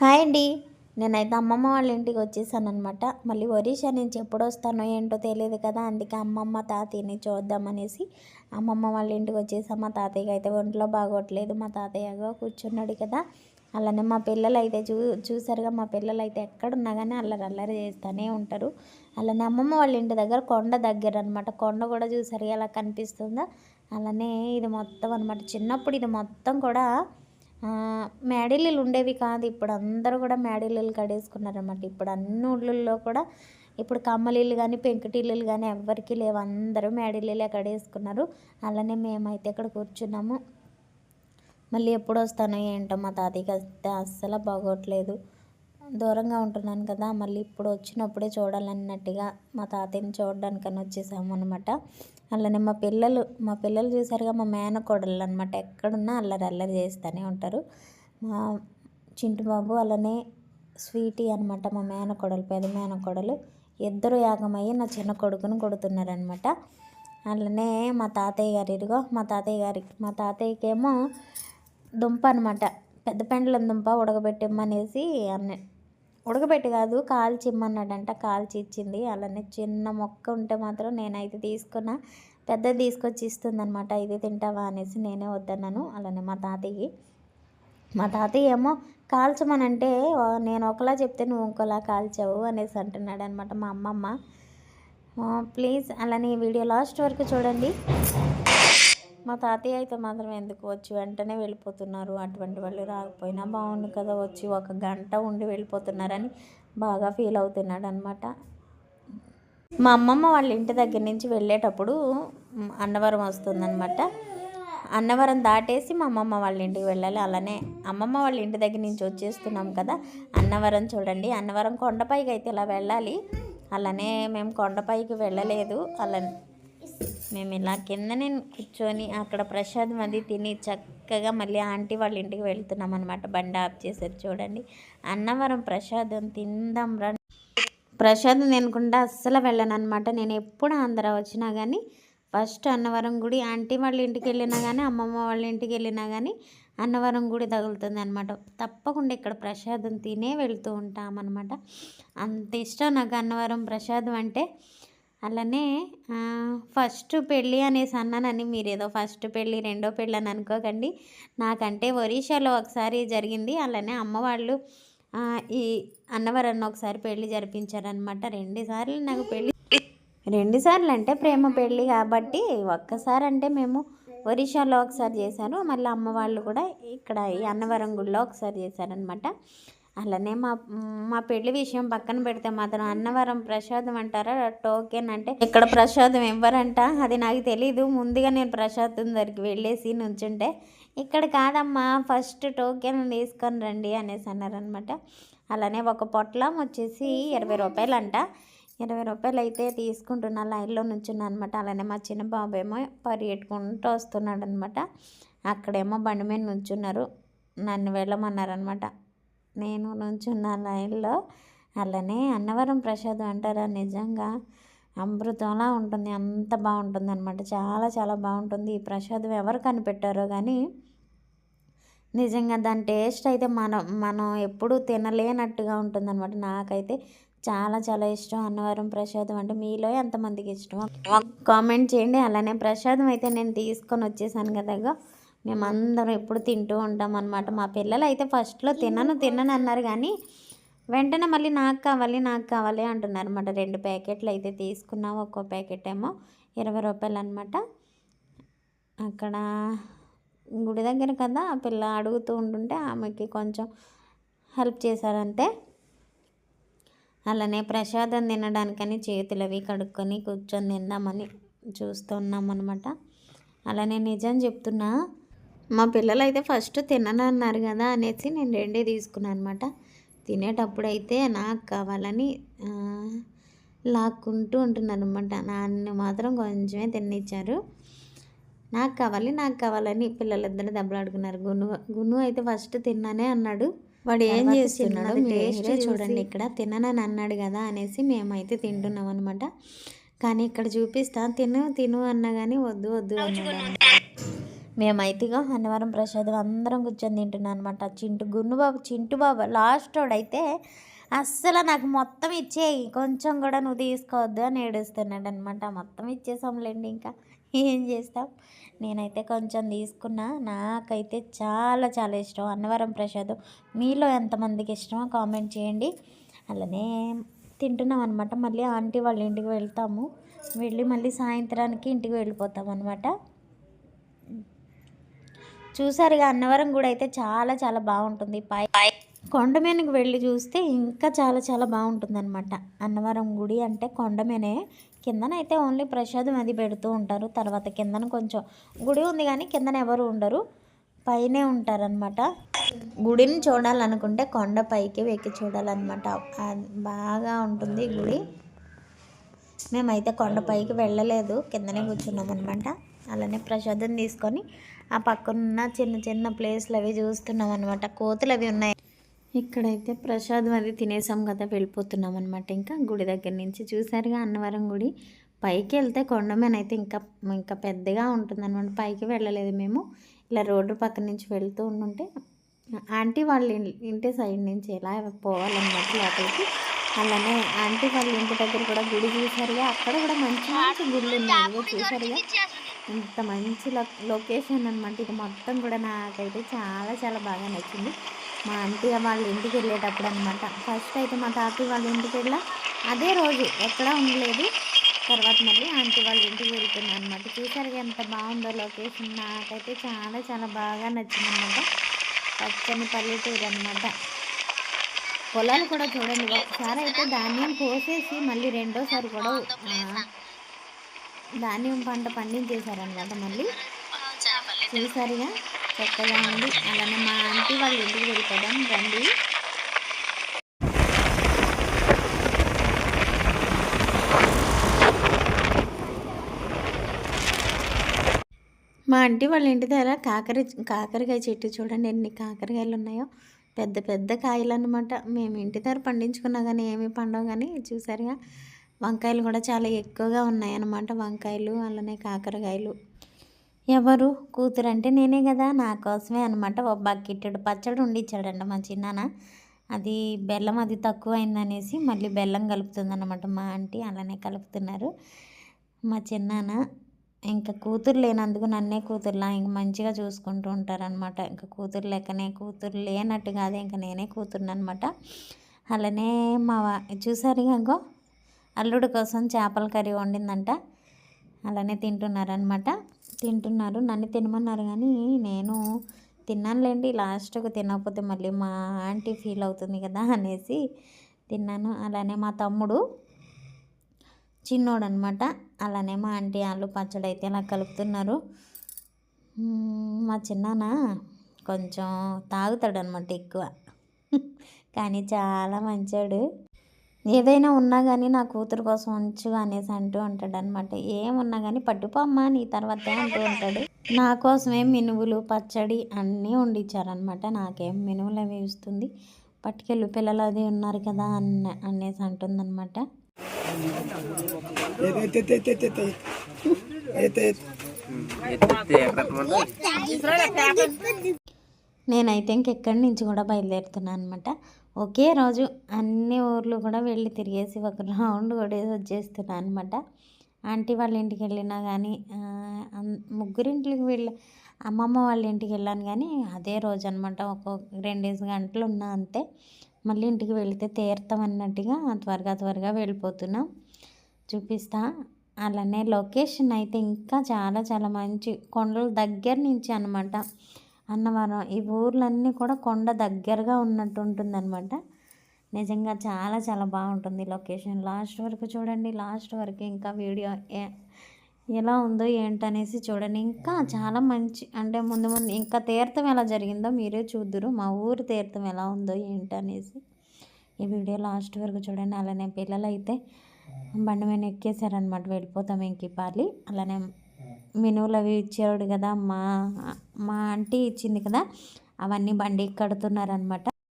Hi అండి. నేనైతే అమ్మమ్మ వాళ్ళ ఇంటికి వచ్చేసాను అనమాట మళ్ళీ ఒరిషా నుంచి ఎప్పుడు వస్తానో ఏంటో తెలియదు కదా అందుకే అమ్మమ్మ తాతయ్యని చూద్దామనేసి అమ్మమ్మ వాళ్ళ ఇంటికి వచ్చేసాం. మా తాతయ్యకి అయితే ఒంట్లో బాగోట్లేదు మా తాతయ్యగా కూర్చున్నాడు కదా. అలానే మా పిల్లలు అయితే చూ చూసారుగా మా పిల్లలు అయితే ఎక్కడున్నా కానీ అల్లరి అల్లరి చేస్తూనే ఉంటారు. అలానే అమ్మమ్మ వాళ్ళ ఇంటి దగ్గర కొండ దగ్గర అనమాట కొండ కూడా చూసారు ఎలా కనిపిస్తుందో. అలానే ఇది మొత్తం అనమాట చిన్నప్పుడు ఇది మొత్తం కూడా మేడిల్లు ఉండేవి కాదు. ఇప్పుడు అందరూ కూడా మేడిల్లు కడేసుకున్నారన్నమాట. ఇప్పుడు అన్ని ఊళ్ళల్లో కూడా ఇప్పుడు కమ్మలిల్లు కానీ పెంకుటిల్లులు కానీ ఎవ్వరికీ లేవు. అందరూ మేడిల్లులే కడేసుకున్నారు. అలానే మేమైతే ఇక్కడ కూర్చున్నాము. మళ్ళీ ఎప్పుడు వస్తానో ఏంటో మా తాతయ్యకి అయితే అస్సలు బాగోట్లేదు. దూరంగా ఉంటున్నాను కదా మళ్ళీ ఇప్పుడు వచ్చినప్పుడే చూడాలన్నట్టుగా మా తాతయ్యని చూడడానికని వచ్చేసాము అనమాట అలానే మా పిల్లలు మా పిల్లలు చూసారుగా మా మేనకోడళ్ళు అనమాట ఎక్కడున్నా అల్లరి అల్లరి చేస్తూనే ఉంటారు. మా చింటు బాబు అలానే స్వీటీ అనమాట మా మేనకోడలు పెద్ద మేనకోడలు. ఇద్దరు యాగమయ్యి నా చిన్న కొడుకుని కొడుతున్నారనమాట అలానే మా తాతయ్య గారు ఇదిగో మా తాతయ్య గారికి మా తాతయ్యకేమో దుంప అనమాట పెద్ద పెండలం దుంప ఉడకబెట్టమనేసి అన్న ఉడకబెట్టి కాదు కాల్చి ఇమ్మన్నాడంట కాల్చి ఇచ్చింది అలానే చిన్న మొక్క ఉంటే మాత్రం నేనైతే తీసుకున్న. పెద్దది తీసుకొచ్చి ఇస్తుంది అనమాట ఇది తింటావా? అనేసి నేనే వద్దన్నాను. అలానే మా తాతయ్యకి. మా తాతయ్య ఏమో కాల్చమనంటే నేను ఒకలా చెప్తే నువ్వు ఇంకోలా కాల్చావు? అనేసి అంటున్నాడు అనమాట మా అమ్మమ్మ. ప్లీజ్. అలానే ఈ వీడియో లాస్ట్ వరకు చూడండి. మా తాతయ్య అయితే మాత్రం ఎందుకు వచ్చి వెంటనే వెళ్ళిపోతున్నారు? అటువంటి వాళ్ళు రాకపోయినా బాగుండు కదా వచ్చి ఒక గంట ఉండి వెళ్ళిపోతున్నారని బాగా ఫీల్ అవుతున్నాడు అనమాట మా అమ్మమ్మ వాళ్ళ ఇంటి దగ్గర నుంచి వెళ్ళేటప్పుడు అన్నవరం వస్తుందన్నమాట. అన్నవరం దాటేసి మా అమ్మమ్మ వాళ్ళ ఇంటికి వెళ్ళాలి. అలానే అమ్మమ్మ వాళ్ళ ఇంటి దగ్గర నుంచి వచ్చేస్తున్నాం కదా అన్నవరం చూడండి. అన్నవరం కొండపైకి అయితే ఇలా వెళ్ళాలి. అలానే మేము కొండపైకి వెళ్ళలేదు. అలా మేము ఇలా కిందనే కూర్చొని అక్కడ ప్రసాదం అది తిని చక్కగా మళ్ళీ ఆంటీ వాళ్ళ ఇంటికి వెళ్తున్నాం అనమాట బండి ఆఫ్ చేసేది చూడండి. అన్నవరం ప్రసాదం తిందాం రా. ప్రసాదం తినకుండా అస్సలు వెళ్ళను అనమాట నేను ఎప్పుడు ఆంధ్ర వచ్చినా కానీ ఫస్ట్ అన్నవరం గుడి ఆంటీ వాళ్ళ ఇంటికి వెళ్ళినా కానీ అమ్మమ్మ వాళ్ళ ఇంటికి వెళ్ళినా కానీ అన్నవరం గుడి తగులుతుంది అనమాట తప్పకుండా ఇక్కడ ప్రసాదం తినే వెళ్తూ ఉంటామన్నమాట. అంత ఇష్టం నాకు అన్నవరం ప్రసాదం అంటే. అలానే ఫస్ట్ పెళ్ళి అనేసి అన్నానని మీరు ఏదో ఫస్ట్ పెళ్ళి రెండో పెళ్ళి అని అనుకోకండి. నాకంటే ఒరిషాలో ఒకసారి జరిగింది. అలానే అమ్మ వాళ్ళు ఈ అన్నవరన్న ఒకసారి పెళ్ళి జరిపించారనమాట రెండు సార్లు నాకు పెళ్ళి రెండుసార్లు అంటే ప్రేమ పెళ్ళి కాబట్టి ఒక్కసారి అంటే మేము ఒరిషాలో ఒకసారి చేశారు మళ్ళీ అమ్మ వాళ్ళు కూడా ఇక్కడ ఈ అన్నవరం గుడిలో ఒకసారి చేశారనమాట అలానే మా మా పెళ్ళి విషయం పక్కన పెడితే మాత్రం అన్నవరం ప్రసాదం అంటారా? టోకెన్ అంటే ఇక్కడ ప్రసాదం ఇవ్వరంట అది నాకు తెలీదు. ముందుగా నేను ప్రసాదం దగ్గరికి వెళ్ళేసి నుంచుంటే ఇక్కడ కాదమ్మా ఫస్ట్ టోకెన్ తీసుకొని రండి అనేసి అన్నారనమాట అలానే ఒక పొట్లం వచ్చేసి ఇరవై రూపాయలంట. ఇరవై రూపాయలు అయితే తీసుకుంటున్నా లైన్లో నుంచున్నా అనమాట అలానే మా చిన్న బాబు ఏమో పరిగెట్టుకుంటూ వస్తున్నాడు అనమాట అక్కడేమో బండి మీద నుంచున్నారు. నన్ను వెళ్ళమన్నారనమాట నేను నుంచున్న లైన్లో అలానే అన్నవరం ప్రసాదం అంటారా? నిజంగా అమృతంలా ఉంటుంది. అంత బాగుంటుంది అనమాట చాలా చాలా బాగుంటుంది. ఈ ప్రసాదం ఎవరు కనిపెట్టారో కానీ నిజంగా దాని టేస్ట్ అయితే మనం మనం ఎప్పుడూ తినలేనట్టుగా ఉంటుందన్నమాట. నాకైతే చాలా చాలా ఇష్టం అన్నవరం ప్రసాదం అంటే. మీలో ఎంతమందికి ఇష్టం? కామెంట్ చేయండి. అలానే ప్రసాదం అయితే నేను తీసుకొని వచ్చేసాను కదా. మేమందరం ఎప్పుడు తింటూ ఉంటాం అనమాట మా పిల్లలు అయితే ఫస్ట్లో తినను తినను అన్నారు కానీ వెంటనే మళ్ళీ నాకు కావాలి నాకు కావాలి అంటున్నారు అనమాట రెండు ప్యాకెట్లు అయితే తీసుకున్నాం ఒక్కో ప్యాకెట్ ఏమో ఇరవై రూపాయలు అనమాట అక్కడ గుడి దగ్గర కదా ఆ పిల్ల అడుగుతూ ఉంటుంటే ఆమెకి కొంచెం హెల్ప్ చేశారంతే. అలానే ప్రసాదం తినడానికని చేతులు అవి కడుక్కొని కూర్చొని తిందామని చూస్తున్నాం అనమాట అలానే నిజం చెప్తున్నా మా పిల్లలు అయితే ఫస్ట్ తినను అన్నారు కదా అనేసి నేను రెండే తీసుకున్నాను అనమాట తినేటప్పుడు అయితే నాకు కావాలని లాక్కుంటూ ఉంటున్నారు అనమాట నాన్న మాత్రం కొంచెమే తినిచ్చారు. నాకు కావాలి నాకు కావాలని పిల్లలిద్దరు దెబ్బలాడుకున్నారు. గును గును అయితే ఫస్ట్ తిన్నానే అన్నాడు. వాడు ఏం చేస్తున్నాడు? టేస్ట్ చూడండి ఇక్కడ. తిననని అన్నాడు కదా అనేసి మేమైతే తింటున్నాం అనమాట కానీ ఇక్కడ చూపిస్తా. తిను తిను అన్నా కానీ వద్దు వద్దు అన్నాడు మేమైతేగా అన్నవరం ప్రసాదం అందరం కూర్చొని తింటున్నాం అనమాట చింటు గున్నుబాబు చింటు బాబు లాస్ట్ అయితే అస్సలు నాకు మొత్తం ఇచ్చేయి కొంచెం కూడా నువ్వు తీసుకోవద్దు అని ఏడుస్తున్నాడు అనమాట మొత్తం ఇచ్చేసాంలేండి ఇంకా. ఏం చేస్తాం? నేనైతే కొంచెం తీసుకున్నా. నాకైతే చాలా చాలా ఇష్టం అన్నవరం ప్రసాదం. మీలో ఎంతమందికి ఇష్టమో కామెంట్ చేయండి. అలానే తింటున్నాం అనమాట మళ్ళీ ఆంటీ వాళ్ళ ఇంటికి వెళ్తాము. వెళ్ళి మళ్ళీ సాయంత్రానికి ఇంటికి వెళ్ళిపోతాం అనమాట చూసారుగా అన్నవరం కూడా అయితే చాలా చాలా బాగుంటుంది. పై కొండ మీదకి వెళ్ళి చూస్తే ఇంకా చాలా చాలా బాగుంటుందన్నమాట. అన్నవరం గుడి అంటే కొండ మీనే కిందనైతే ఓన్లీ ప్రసాదం అది పెడుతూ ఉంటారు. తర్వాత కిందన కొంచెం గుడి ఉంది కానీ కిందన ఎవరు ఉండరు. పైనే ఉంటారనమాట గుడిని చూడాలనుకుంటే కొండ పైకి వెక్కి చూడాలన్నమాట. బాగా ఉంటుంది గుడి. మేమైతే కొండపైకి వెళ్ళలేదు. కిందనే కూర్చున్నాం అనమాట అలానే ప్రసాదం తీసుకొని ఆ పక్కనున్న చిన్న చిన్న ప్లేస్లు అవి చూస్తున్నాం అనమాట కోతులు అవి ఉన్నాయి. ఇక్కడైతే ప్రసాదం అది తినేసాం కదా వెళ్ళిపోతున్నాం అనమాట ఇంకా గుడి దగ్గర నుంచి చూసారుగా అన్నవరం గుడి. పైకి వెళ్తే కొండమేనైతే ఇంకా ఇంకా పెద్దగా ఉంటుంది అనమాట పైకి వెళ్ళలేదు మేము. ఇలా రోడ్డు పక్క నుంచి వెళ్తూ ఉంటుంటే ఆంటీ వాళ్ళ ఇంటి సైడ్ నుంచి ఎలా పోవాలన్నమాట లోపలికి. అలానే ఆంటీ వాళ్ళ ఇంటి దగ్గర కూడా గుడి చూసారుగా అక్కడ కూడా మంచి మంచి గుళ్ళు ఉన్నాయి. చూసారుగా ఇంత మంచి లొకేషన్ అనమాట ఇది మొత్తం కూడా నాకైతే చాలా చాలా బాగా నచ్చింది. మా ఆంటీ వాళ్ళ ఇంటికి వెళ్ళేటప్పుడు అనమాట ఫస్ట్ అయితే మా తాతయ్య వాళ్ళ ఇంటికి వెళ్ళా. అదే రోజు ఎక్కడా ఉండలేదు. తర్వాత మళ్ళీ ఆంటీ వాళ్ళ ఇంటికి వెళ్తున్నాను అనమాట చూసారు ఎంత బాగుందో లొకేషన్ నాకైతే చాలా చాలా బాగా నచ్చింది అనమాట పచ్చని పల్లెటూరు అనమాట పొలాలు కూడా చూడండి. ఒకసారి అయితే ధాన్యం కోసేసి మళ్ళీ రెండోసారి కూడా ధాన్యం పంట పండించేశారనమాట మళ్ళీ. చూసారుగా? చక్కగా ఉంది. అలానే మా ఆంటీ వాళ్ళు ఇంటికి వెళ్ళిపోదాం రండి. మా ఆంటీ వాళ్ళ ఇంటి దగ్గర కాకర కాకరకాయ చెట్టు చూడండి ఎన్ని కాకరకాయలు ఉన్నాయో. పెద్ద పెద్ద కాయలు అనమాట మేము ఇంటి దగ్గర పండించుకున్నా కానీ ఏమి పండవు కానీ చూసారుగా? వంకాయలు కూడా చాలా ఎక్కువగా ఉన్నాయన్నమాట వంకాయలు అలానే కాకరకాయలు. ఎవరు? కూతురు అంటే నేనే కదా నా కోసమే అనమాట ఒక బకెట్టెడు పచ్చడి ఉండిచ్చాడంట మా చిన్నాన్న. అది బెల్లం అది తక్కువ అయిందనేసి మళ్ళీ బెల్లం కలుపుతుందన్నమాట మా ఆంటీ అలానే కలుపుతున్నారు మా చిన్నాన్న. ఇంకా కూతురు లేనందుకు నన్నే కూతురులా ఇంక మంచిగా చూసుకుంటూ ఉంటారనమాట ఇంకా కూతురు లెక్కనే కూతురు లేనట్టు కాదు ఇంకా నేనే కూతురునమాట అనమాట అలానే మా చూసారు ఇంకో అల్లుడు కోసం చేపల కర్రీ వండిందంట. అలానే తింటున్నారనమాట తింటున్నారు నన్ను తినమన్నారు కానీ నేను తిన్నానులేండి లాస్ట్కు తినకపోతే మళ్ళీ మా ఆంటీ ఫీల్ అవుతుంది కదా అనేసి తిన్నాను. అలానే మా తమ్ముడు చిన్నోడు అనమాట అలానే మా ఆంటీ ఆలు పచ్చడి అయితే అలా కలుపుతున్నారు. మా చిన్నాన్న కొంచెం తాగుతాడు అనమాట ఎక్కువ. కానీ చాలా మంచోడు. ఏదైనా ఉన్నా కానీ నా కూతురు కోసం ఉంచు అనేసి అంటూ ఉంటాడు అనమాట ఏమున్నా కానీ పట్టుపోమ్మా నీ తర్వాత అంటూ ఉంటాడు. నా కోసమే మినువులు పచ్చడి అన్నీ వండించారనమాట నాకేం మినువులు అవి ఇస్తుంది. పట్టుకెళ్ళు పిల్లలు అది ఉన్నారు కదా అన్న అనేసి అంటుందన్నమాట. నేనైతే ఇంకెక్కడి నుంచి కూడా బయలుదేరుతున్నాను అనమాట ఒకే రోజు అన్ని ఊర్లు కూడా వెళ్ళి తిరిగేసి ఒక రౌండ్ కూడా వచ్చేస్తున్నాను అనమాట ఆంటీ వాళ్ళ ఇంటికి వెళ్ళినా కానీ ముగ్గురింటికి వెళ్ళి అమ్మమ్మ వాళ్ళ ఇంటికి వెళ్ళాను కానీ అదే రోజు అనమాట ఒక్కొక్క రెండేసి గంటలు ఉన్నా అంతే. మళ్ళీ ఇంటికి వెళితే తీర్థం అన్నట్టుగా త్వరగా త్వరగా వెళ్ళిపోతున్నాం. చూపిస్తా. అలానే లొకేషన్ అయితే ఇంకా చాలా చాలా మంచి కొండల దగ్గర నుంచి అనమాట అన్నవరం. ఈ ఊర్లన్నీ కూడా కొండ దగ్గరగా ఉన్నట్టు ఉంటుందన్నమాట నిజంగా చాలా చాలా బాగుంటుంది లొకేషన్. లాస్ట్ వరకు చూడండి లాస్ట్ వరకు ఇంకా వీడియో ఎలా ఉందో ఏంటనేసి చూడండి. ఇంకా చాలా మంచి అంటే ముందు ముందు ఇంకా తీర్థం ఎలా జరిగిందో మీరే చూద్దరు. మా ఊరు తీర్థం ఎలా ఉందో ఏంటనేసి ఈ వీడియో లాస్ట్ వరకు చూడండి. అలానే పిల్లలు అయితే బండి మీద ఎక్కేసారనమాట వెళ్ళిపోతాం ఇంక పాలి. అలానే మినువులు అవి ఇచ్చాడు కదా మా మా ఆంటీ ఇచ్చింది కదా అవన్నీ బండి కడుతున్నారనమాట